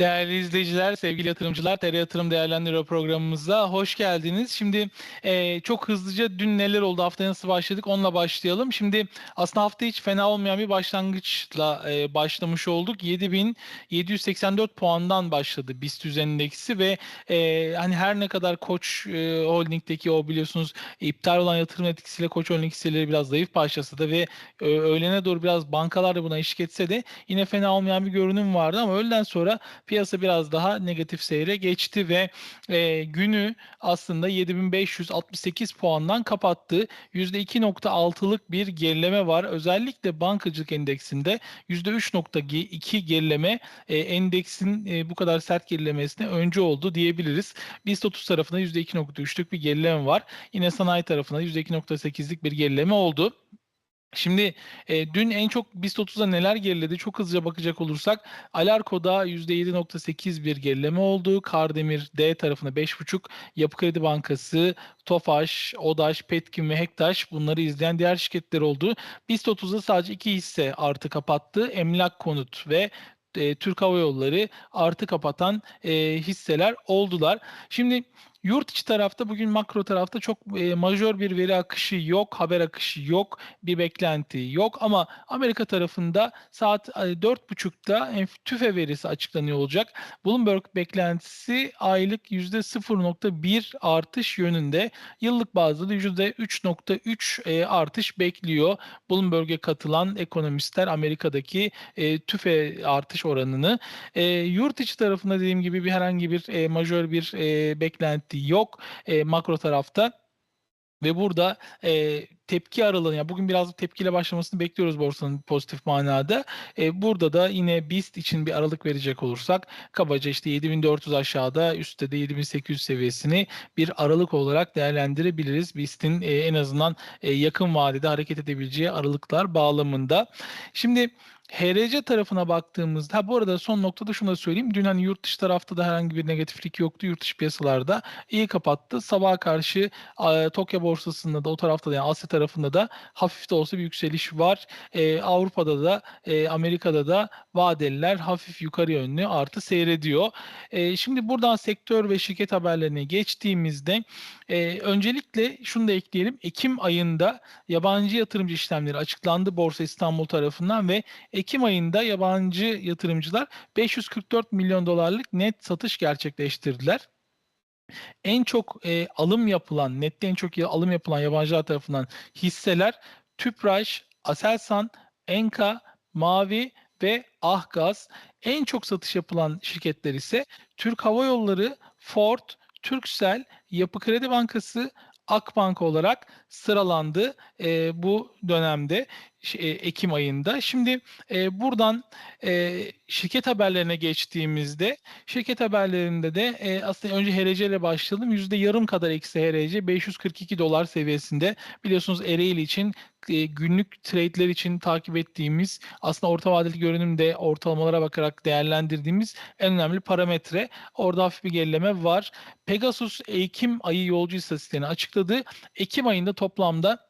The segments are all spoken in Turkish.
Değerli izleyiciler, sevgili yatırımcılar, TR Yatırım Değerlendiriyor programımıza hoş geldiniz. Şimdi e, çok hızlıca dün neler oldu, haftaya nasıl başladık onunla başlayalım. Şimdi aslında hafta hiç fena olmayan bir başlangıçla e, başlamış olduk. 7784 puandan başladı BIST endeksi ve e, hani her ne kadar Koç e, Holding'deki o biliyorsunuz iptal olan yatırım etkisiyle Koç Holding hisseleri biraz zayıf başlasa da ve e, öğlene doğru biraz bankalar da buna eşlik etse de yine fena olmayan bir görünüm vardı ama öğleden sonra piyasa biraz daha negatif seyre geçti ve e, günü aslında 7568 puandan kapattı. %2.6'lık bir gerileme var. Özellikle bankacılık endeksinde %3.2 gerileme e, endeksin e, bu kadar sert gerilemesine önce oldu diyebiliriz. BIST 30 tarafında %2.3'lük bir gerileme var. Yine sanayi tarafında %2.8'lik bir gerileme oldu. Şimdi e, dün en çok BIST 30'da neler geriledi? Çok hızlıca bakacak olursak Alarko'da %7.8 bir gerileme oldu. Kardemir D tarafında 5.5, Yapı Kredi Bankası, Tofaş, Odaş, Petkim ve Hektaş bunları izleyen diğer şirketler oldu. BIST 30'da sadece iki hisse artı kapattı. Emlak Konut ve e, Türk Hava Yolları artı kapatan e, hisseler oldular. Şimdi Yurt içi tarafta bugün makro tarafta çok e, majör bir veri akışı yok, haber akışı yok, bir beklenti yok ama Amerika tarafında saat e, 4.30'da TÜFE verisi açıklanıyor olacak. Bloomberg beklentisi aylık %0.1 artış yönünde. Yıllık bazda da %3.3 e, artış bekliyor. Bloomberg'e katılan ekonomistler Amerika'daki e, TÜFE artış oranını. E, yurt içi tarafında dediğim gibi bir herhangi bir e, majör bir e, beklenti yok e, makro tarafta. Ve burada e, tepki aralığını, yani bugün biraz tepkiyle başlamasını bekliyoruz borsanın pozitif manada. E, burada da yine BIST için bir aralık verecek olursak kabaca işte 7400 aşağıda üstte de 7800 seviyesini bir aralık olarak değerlendirebiliriz. BIST'in e, en azından e, yakın vadede hareket edebileceği aralıklar bağlamında. Şimdi HRC tarafına baktığımızda ha bu arada son noktada şunu da söyleyeyim. Dün hani yurt dışı tarafta da herhangi bir negatiflik yoktu. Yurt dışı piyasalarda iyi kapattı. Sabaha karşı e, Tokyo borsasında da o tarafta da yani Asya tarafında da hafif de olsa bir yükseliş var. E, Avrupa'da da e, Amerika'da da vadeliler hafif yukarı yönlü artı seyrediyor. E, şimdi buradan sektör ve şirket haberlerine geçtiğimizde e, öncelikle şunu da ekleyelim. Ekim ayında yabancı yatırımcı işlemleri açıklandı Borsa İstanbul tarafından ve Ekim ayında yabancı yatırımcılar 544 milyon dolarlık net satış gerçekleştirdiler. En çok e, alım yapılan, nette en çok alım yapılan yabancılar tarafından hisseler Tüpraş, Aselsan, Enka, Mavi ve Ahgaz. En çok satış yapılan şirketler ise Türk Hava Yolları, Ford, Turkcell, Yapı Kredi Bankası, Akbank olarak sıralandı e, bu dönemde Ekim ayında. Şimdi e, buradan e, şirket haberlerine geçtiğimizde şirket haberlerinde de e, aslında önce HRC ile başlayalım. Yüzde yarım kadar eksi HRC 542 dolar seviyesinde. Biliyorsunuz Ereğli için e, günlük trade'ler için takip ettiğimiz aslında orta vadeli görünümde ortalamalara bakarak değerlendirdiğimiz en önemli parametre. Orada hafif bir gerileme var. Pegasus Ekim ayı yolcu istatistiklerini açıkladı. Ekim ayında toplamda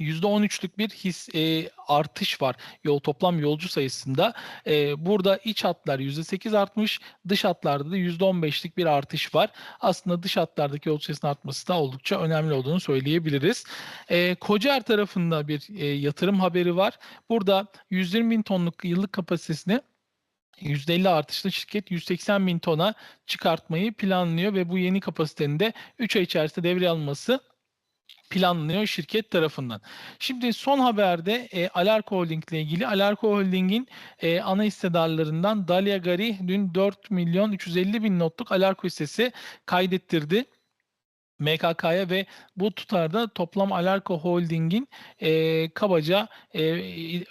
%13'lük bir his e, artış var yol toplam yolcu sayısında. E, burada iç hatlar %8 artmış, dış hatlarda da %15'lik bir artış var. Aslında dış hatlardaki yolcu sayısının artması da oldukça önemli olduğunu söyleyebiliriz. E, Kocaer tarafında bir e, yatırım haberi var. Burada 120 bin tonluk yıllık kapasitesini %50 artışlı şirket 180 bin tona çıkartmayı planlıyor ve bu yeni kapasitenin de 3 ay içerisinde devreye alınması planlanıyor şirket tarafından. Şimdi son haberde e, Alarko Holding ile ilgili Alarko Holding'in e, ana hissedarlarından Dalia Gari dün 4 milyon 350 bin notluk Alarko hissesi kaydettirdi. MKK'ya ve bu tutarda toplam Alarko Holding'in e, kabaca e,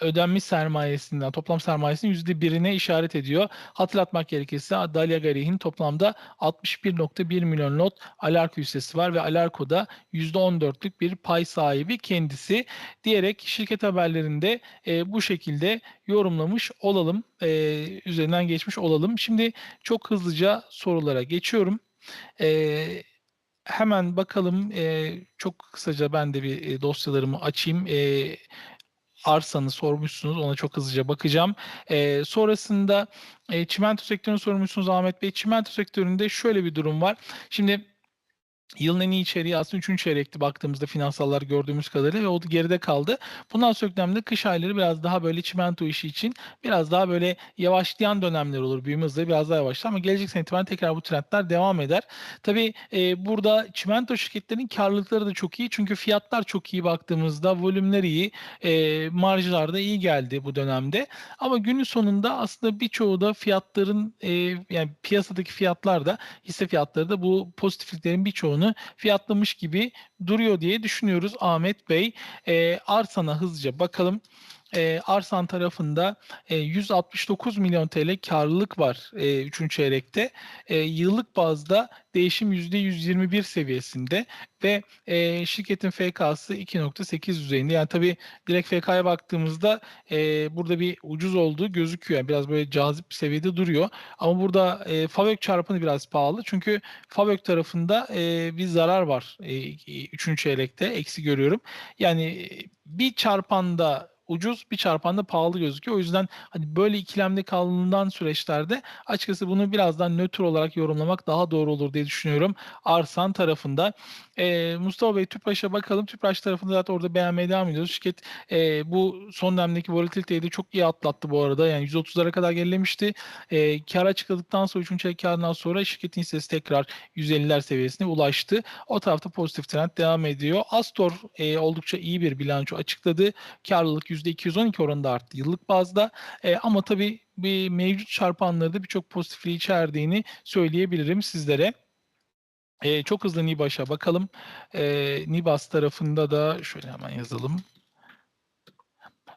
ödenmiş sermayesinden toplam sermayesinin %1'ine işaret ediyor. Hatırlatmak gerekirse Dalia Garih'in toplamda 61.1 milyon lot Alarko hissesi var ve Alarko'da %14'lük bir pay sahibi kendisi diyerek şirket haberlerinde e, bu şekilde yorumlamış olalım. E, üzerinden geçmiş olalım. Şimdi çok hızlıca sorulara geçiyorum. Eee hemen bakalım e, çok kısaca ben de bir e, dosyalarımı açayım. E, Arsan'ı sormuşsunuz. Ona çok hızlıca bakacağım. Ee, sonrasında e, çimento sektörünü sormuşsunuz Ahmet Bey. Çimento sektöründe şöyle bir durum var. Şimdi Yılın en iyi içeriği aslında 3. çeyrekti baktığımızda finansallar gördüğümüz kadarıyla ve o geride kaldı. Bundan sonraki dönemde kış ayları biraz daha böyle çimento işi için biraz daha böyle yavaşlayan dönemler olur. Büyüme hızları biraz daha yavaşlar ama gelecek sene itibaren tekrar bu trendler devam eder. Tabii e, burada çimento şirketlerinin karlılıkları da çok iyi. Çünkü fiyatlar çok iyi baktığımızda volümler iyi, e, marjlar da iyi geldi bu dönemde. Ama günün sonunda aslında birçoğu da fiyatların e, yani piyasadaki fiyatlar da hisse fiyatları da bu pozitifliklerin birçoğunu fiyatlamış gibi duruyor diye düşünüyoruz Ahmet Bey. E, Arsan'a hızlıca bakalım. E, Arsan tarafında e, 169 milyon TL karlılık var e, 3. çeyrekte. E, yıllık bazda değişim %121 seviyesinde ve e, şirketin FK'sı 2.8 düzeyinde. Yani tabii direkt FK'ya baktığımızda e, burada bir ucuz olduğu gözüküyor. Yani biraz böyle cazip bir seviyede duruyor. Ama burada e, FAVÖK çarpanı biraz pahalı. Çünkü FAVÖK tarafında e, bir zarar var. E, 3. çeyrekte eksi görüyorum. Yani bir çarpanda ucuz bir çarpanda pahalı gözüküyor. O yüzden hani böyle ikilemde kaldığından süreçlerde açıkçası bunu birazdan nötr olarak yorumlamak daha doğru olur diye düşünüyorum. Arsan tarafında. E, Mustafa Bey Tüpraş'a bakalım. Tüpraş tarafında zaten orada beğenmeye devam ediyoruz. Şirket e, bu son dönemdeki volatiliteyi de çok iyi atlattı bu arada. Yani 130'lara kadar gerilemişti. E, kar açıkladıktan sonra 3. çeyrek karından sonra şirketin hissesi tekrar 150'ler seviyesine ulaştı. O tarafta pozitif trend devam ediyor. Astor e, oldukça iyi bir bilanço açıkladı. Karlılık %212 oranında arttı yıllık bazda. E, ama tabii bir mevcut çarpanları da birçok pozitifliği içerdiğini söyleyebilirim sizlere. E, çok hızlı Nibaş'a bakalım. E, Nibas tarafında da şöyle hemen yazalım.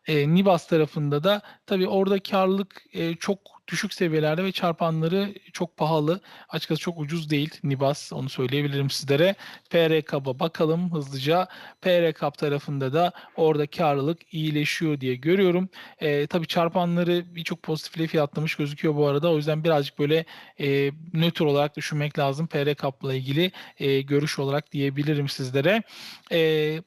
E, Nibas tarafında da tabii orada karlılık e, çok düşük seviyelerde ve çarpanları çok pahalı. Açıkçası çok ucuz değil Nibas onu söyleyebilirim sizlere. PR Kap'a bakalım hızlıca. PR Kap tarafında da orada karlılık iyileşiyor diye görüyorum. E, tabii çarpanları birçok pozitifle fiyatlamış gözüküyor bu arada. O yüzden birazcık böyle e, nötr olarak düşünmek lazım. PR Kap'la ilgili e, görüş olarak diyebilirim sizlere. E,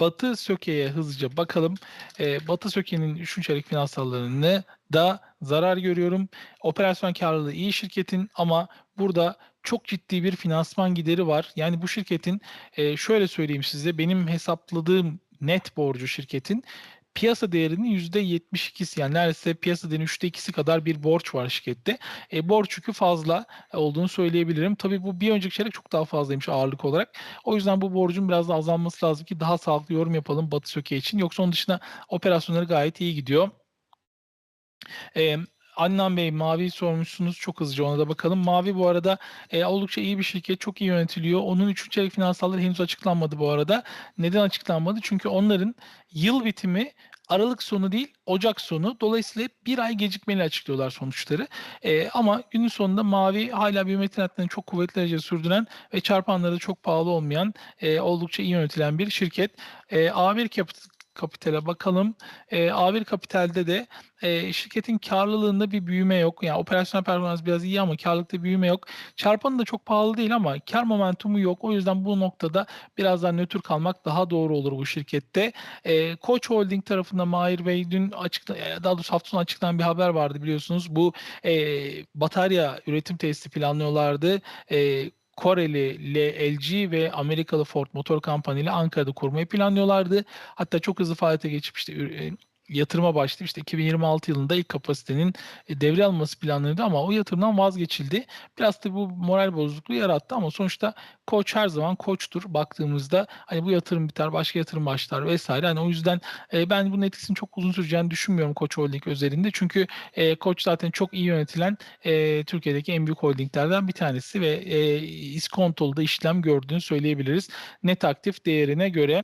Batı Söke'ye hızlıca bakalım. E, Batı Söke'nin 3. çeyrek finansallarını da zarar görüyorum. Operasyon karlılığı iyi şirketin ama burada çok ciddi bir finansman gideri var. Yani bu şirketin e, şöyle söyleyeyim size benim hesapladığım net borcu şirketin piyasa değerinin %72'si yani neredeyse piyasa değerinin %2'si kadar bir borç var şirkette. E, borç yükü fazla olduğunu söyleyebilirim. Tabii bu bir önceki çeyrek çok daha fazlaymış ağırlık olarak. O yüzden bu borcun biraz da azalması lazım ki daha sağlıklı yorum yapalım Batı Söke için. Yoksa onun dışında operasyonları gayet iyi gidiyor. E, Adnan Bey Mavi sormuşsunuz. Çok hızlıca ona da bakalım. Mavi bu arada e, oldukça iyi bir şirket. Çok iyi yönetiliyor. Onun 3. çeyrek finansalları henüz açıklanmadı bu arada. Neden açıklanmadı? Çünkü onların yıl bitimi Aralık sonu değil Ocak sonu. Dolayısıyla bir ay gecikmeli açıklıyorlar sonuçları. E, ama günün sonunda Mavi hala büyüme trendlerini çok kuvvetli derece sürdüren ve çarpanları çok pahalı olmayan e, oldukça iyi yönetilen bir şirket. E, A1 Capital Kapital'e bakalım. E, A1 Kapital'de de e, şirketin karlılığında bir büyüme yok. Yani operasyonel performans biraz iyi ama karlılıkta büyüme yok. Çarpanı da çok pahalı değil ama kar momentumu yok. O yüzden bu noktada biraz daha nötr kalmak daha doğru olur bu şirkette. E, Koç Holding tarafında Mahir Bey dün açıkla, daha doğrusu hafta sonu açıklanan bir haber vardı biliyorsunuz. Bu e, batarya üretim tesisi planlıyorlardı. E, Koreli LG ve Amerikalı Ford Motor Company ile Ankara'da kurmayı planlıyorlardı. Hatta çok hızlı faaliyete geçip işte yatırıma başladı. İşte 2026 yılında ilk kapasitenin e, devre alması planlanıyordu ama o yatırımdan vazgeçildi. Biraz da bu moral bozukluğu yarattı ama sonuçta koç her zaman koçtur baktığımızda hani bu yatırım biter başka yatırım başlar vesaire. Hani o yüzden e, ben bunun etkisinin çok uzun süreceğini düşünmüyorum Koç Holding özelinde. Çünkü e, Koç zaten çok iyi yönetilen e, Türkiye'deki en büyük holdinglerden bir tanesi ve e, iskontolu da işlem gördüğünü söyleyebiliriz. Net aktif değerine göre.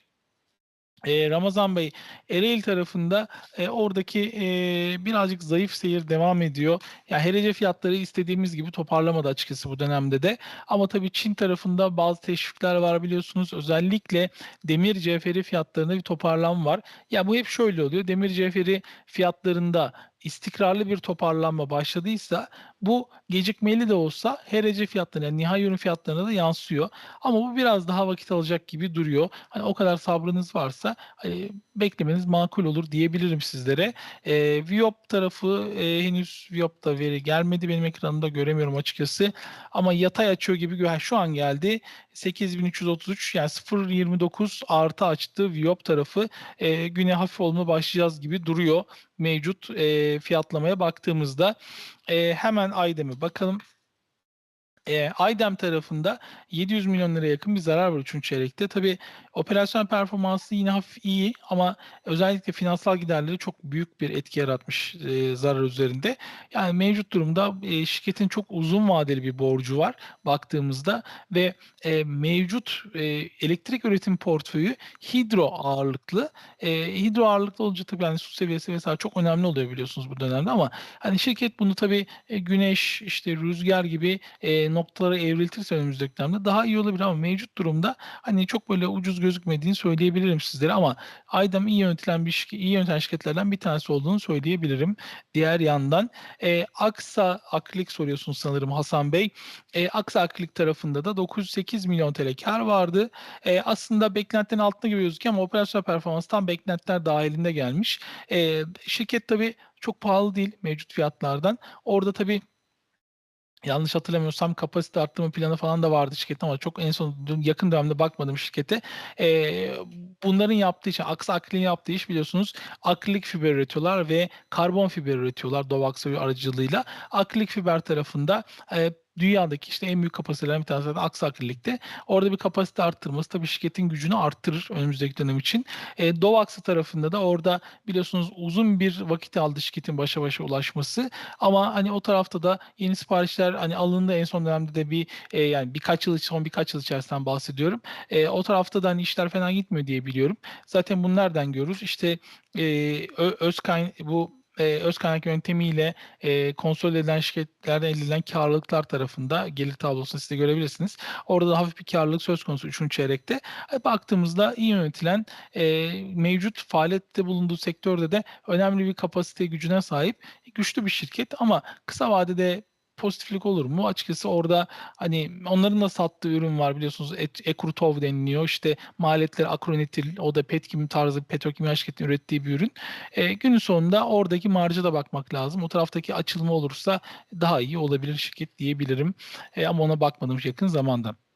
E, Ramazan Bey, Ereğli tarafında e, oradaki e, birazcık zayıf seyir devam ediyor. Ya yani HRC fiyatları istediğimiz gibi toparlamadı açıkçası bu dönemde de. Ama tabii Çin tarafında bazı teşvikler var biliyorsunuz. Özellikle demir cevheri fiyatlarında bir toparlanma var. Ya bu hep şöyle oluyor. Demir cevheri fiyatlarında istikrarlı bir toparlanma başladıysa bu gecikmeli de olsa HRC fiyatlarına yani nihai ürün fiyatlarına da yansıyor. Ama bu biraz daha vakit alacak gibi duruyor. Hani o kadar sabrınız varsa hani beklemeniz makul olur diyebilirim sizlere. E, Viop tarafı e, henüz Viop'ta veri gelmedi. Benim ekranımda göremiyorum açıkçası. Ama yatay açıyor gibi gö- şu an geldi. 8333 yani 0.29 artı açtı Viop tarafı. E, güne hafif olma başlayacağız gibi duruyor mevcut e, fiyatlamaya baktığımızda. E, hemen Aydem'e bakalım. E, Aydem tarafında 700 milyon liraya yakın bir zarar var 3. çeyrekte. Tabii operasyon performansı yine hafif iyi ama özellikle finansal giderleri çok büyük bir etki yaratmış e, zarar üzerinde. Yani mevcut durumda e, şirketin çok uzun vadeli bir borcu var baktığımızda ve e, mevcut e, elektrik üretim portföyü hidro ağırlıklı. E, hidro ağırlıklı olunca tabii yani su seviyesi vesaire çok önemli oluyor biliyorsunuz bu dönemde ama hani şirket bunu tabii e, güneş işte rüzgar gibi e, noktalara evriltirse önümüzdeki dönemde daha iyi olabilir ama mevcut durumda hani çok böyle ucuz gözükmediğini söyleyebilirim sizlere ama Aydem iyi yönetilen bir şirket, iyi yönetilen şirketlerden bir tanesi olduğunu söyleyebilirim. Diğer yandan e, Aksa Akrilik soruyorsunuz sanırım Hasan Bey. E, Aksa Akrilik tarafında da 908 milyon TL kar vardı. E, aslında beklentilerin altında gibi gözüküyor ama operasyon performansı tam beklentiler dahilinde gelmiş. E, şirket tabii çok pahalı değil mevcut fiyatlardan. Orada tabii yanlış hatırlamıyorsam kapasite arttırma planı falan da vardı şirketin ama çok en son dün yakın dönemde bakmadım şirkete. Ee, bunların yaptığı iş, Aksa Akrilik'in yaptığı iş biliyorsunuz akrilik fiber üretiyorlar ve karbon fiber üretiyorlar Dovax aracılığıyla. Akrilik fiber tarafında e, dünyadaki işte en büyük kapasitelerden bir tanesi de Aksa Akrilik'te. Orada bir kapasite arttırması tabii şirketin gücünü arttırır önümüzdeki dönem için. E, Dovax'ı tarafında da orada biliyorsunuz uzun bir vakit aldı şirketin başa başa ulaşması. Ama hani o tarafta da yeni siparişler hani alındı en son dönemde de bir e, yani birkaç yıl son birkaç yıl içerisinden bahsediyorum. E, o tarafta da hani işler fena gitmiyor diye biliyorum. Zaten bunu nereden görürüz? İşte e, ö- öz kayn bu e, öz kaynak yöntemiyle e, konsol edilen şirketlerden elde edilen karlılıklar tarafında gelir tablosunu siz de görebilirsiniz. Orada da hafif bir karlılık söz konusu 3. çeyrekte. E, baktığımızda iyi yönetilen e, mevcut faaliyette bulunduğu sektörde de önemli bir kapasite gücüne sahip güçlü bir şirket ama kısa vadede pozitiflik olur mu? Açıkçası orada hani onların da sattığı ürün var biliyorsunuz et, Ekrutov deniliyor. İşte maliyetleri Akronitil o da Petkim tarzı petrokimya şirketinin ürettiği bir ürün. E, günün sonunda oradaki marja da bakmak lazım. O taraftaki açılma olursa daha iyi olabilir şirket diyebilirim. E, ama ona bakmadım yakın zamanda.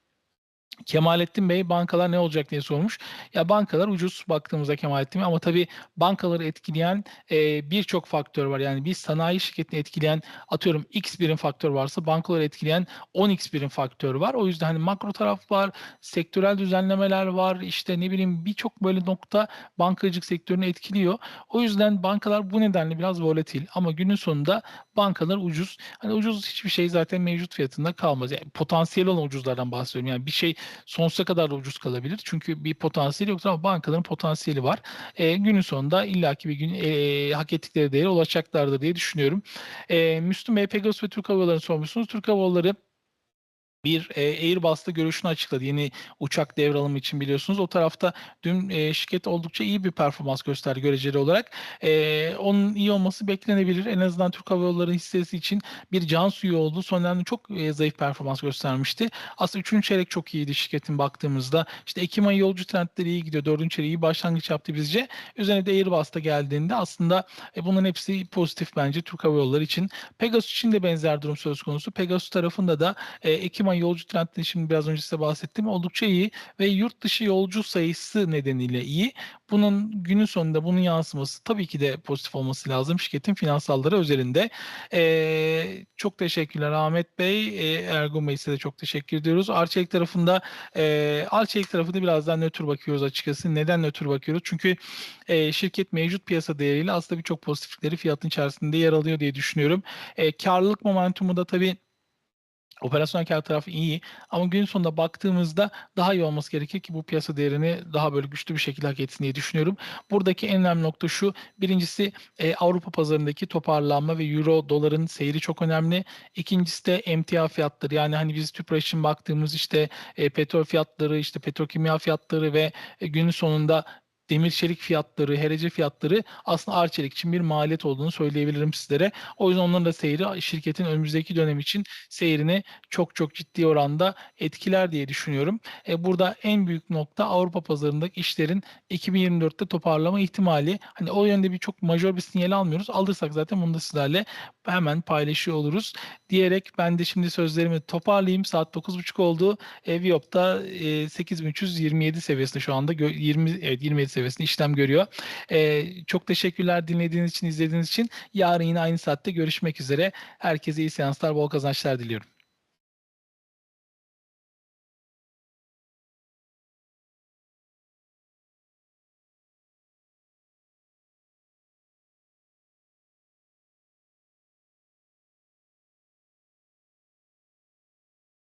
Kemalettin Bey bankalar ne olacak diye sormuş. Ya bankalar ucuz baktığımızda Kemalettin Bey ama tabii bankaları etkileyen e, birçok faktör var. Yani bir sanayi şirketini etkileyen atıyorum X birim faktör varsa bankaları etkileyen 10X birim faktör var. O yüzden hani makro taraf var, sektörel düzenlemeler var. işte ne bileyim birçok böyle nokta bankacılık sektörünü etkiliyor. O yüzden bankalar bu nedenle biraz volatil ama günün sonunda bankalar ucuz. Hani ucuz hiçbir şey zaten mevcut fiyatında kalmaz. Yani potansiyel olan ucuzlardan bahsediyorum. Yani bir şey sonsuza kadar da ucuz kalabilir. Çünkü bir potansiyeli yoktur ama bankaların potansiyeli var. E, günün sonunda illaki bir gün e, hak ettikleri değere ulaşacaklardır diye düşünüyorum. E, Müslüm Bey, Pegasus ve Türk Hava Yolları'nı sormuşsunuz. Türk Hava Yolları bir e, Airbus'ta görüşünü açıkladı. Yeni uçak devralımı için biliyorsunuz. O tarafta dün e, şirket oldukça iyi bir performans gösterdi göreceli olarak. E, onun iyi olması beklenebilir. En azından Türk Hava Yolları hissesi için bir can suyu oldu. Son dönemde çok e, zayıf performans göstermişti. Aslında 3. çeyrek çok iyiydi şirketin baktığımızda. İşte Ekim ayı yolcu trendleri iyi gidiyor. 4. çeyrek iyi başlangıç yaptı bizce. Üzerine de Airbus'ta geldiğinde aslında e, bunların hepsi pozitif bence Türk Hava Yolları için. Pegasus için de benzer durum söz konusu. Pegasus tarafında da e, Ekim ayı yolcu trendleri şimdi biraz önce size bahsettim oldukça iyi ve yurt dışı yolcu sayısı nedeniyle iyi. Bunun günün sonunda bunun yansıması tabii ki de pozitif olması lazım şirketin finansalları üzerinde. Ee, çok teşekkürler Ahmet Bey. Ee, Ergun Bey size de çok teşekkür ediyoruz. Arçelik tarafında e, Arçelik tarafında biraz daha nötr bakıyoruz açıkçası. Neden nötr bakıyoruz? Çünkü e, şirket mevcut piyasa değeriyle aslında birçok pozitiflikleri fiyatın içerisinde yer alıyor diye düşünüyorum. E, karlılık momentumu da tabii Operasyonel kar tarafı iyi ama gün sonunda baktığımızda daha iyi olması gerekir ki bu piyasa değerini daha böyle güçlü bir şekilde hak etsin diye düşünüyorum. Buradaki en önemli nokta şu. Birincisi e, Avrupa pazarındaki toparlanma ve Euro doların seyri çok önemli. İkincisi de emtia fiyatları yani hani biz Tüpraş için baktığımız işte e, petrol fiyatları işte petrokimya fiyatları ve e, günün sonunda demir çelik fiyatları, herece fiyatları aslında Arçelik için bir maliyet olduğunu söyleyebilirim sizlere. O yüzden onların da seyri şirketin önümüzdeki dönem için seyrini çok çok ciddi oranda etkiler diye düşünüyorum. E, burada en büyük nokta Avrupa pazarındaki işlerin 2024'te toparlama ihtimali. Hani o yönde bir çok majör bir sinyal almıyoruz. Alırsak zaten bunu da sizlerle hemen paylaşıyor oluruz diyerek ben de şimdi sözlerimi toparlayayım. Saat 9.30 oldu. E, Viyop'ta e, 8327 seviyesinde şu anda gö- 20 evet 27 seviyesinde işlem görüyor. E, çok teşekkürler dinlediğiniz için, izlediğiniz için. Yarın yine aynı saatte görüşmek üzere. Herkese iyi seanslar, bol kazançlar diliyorum.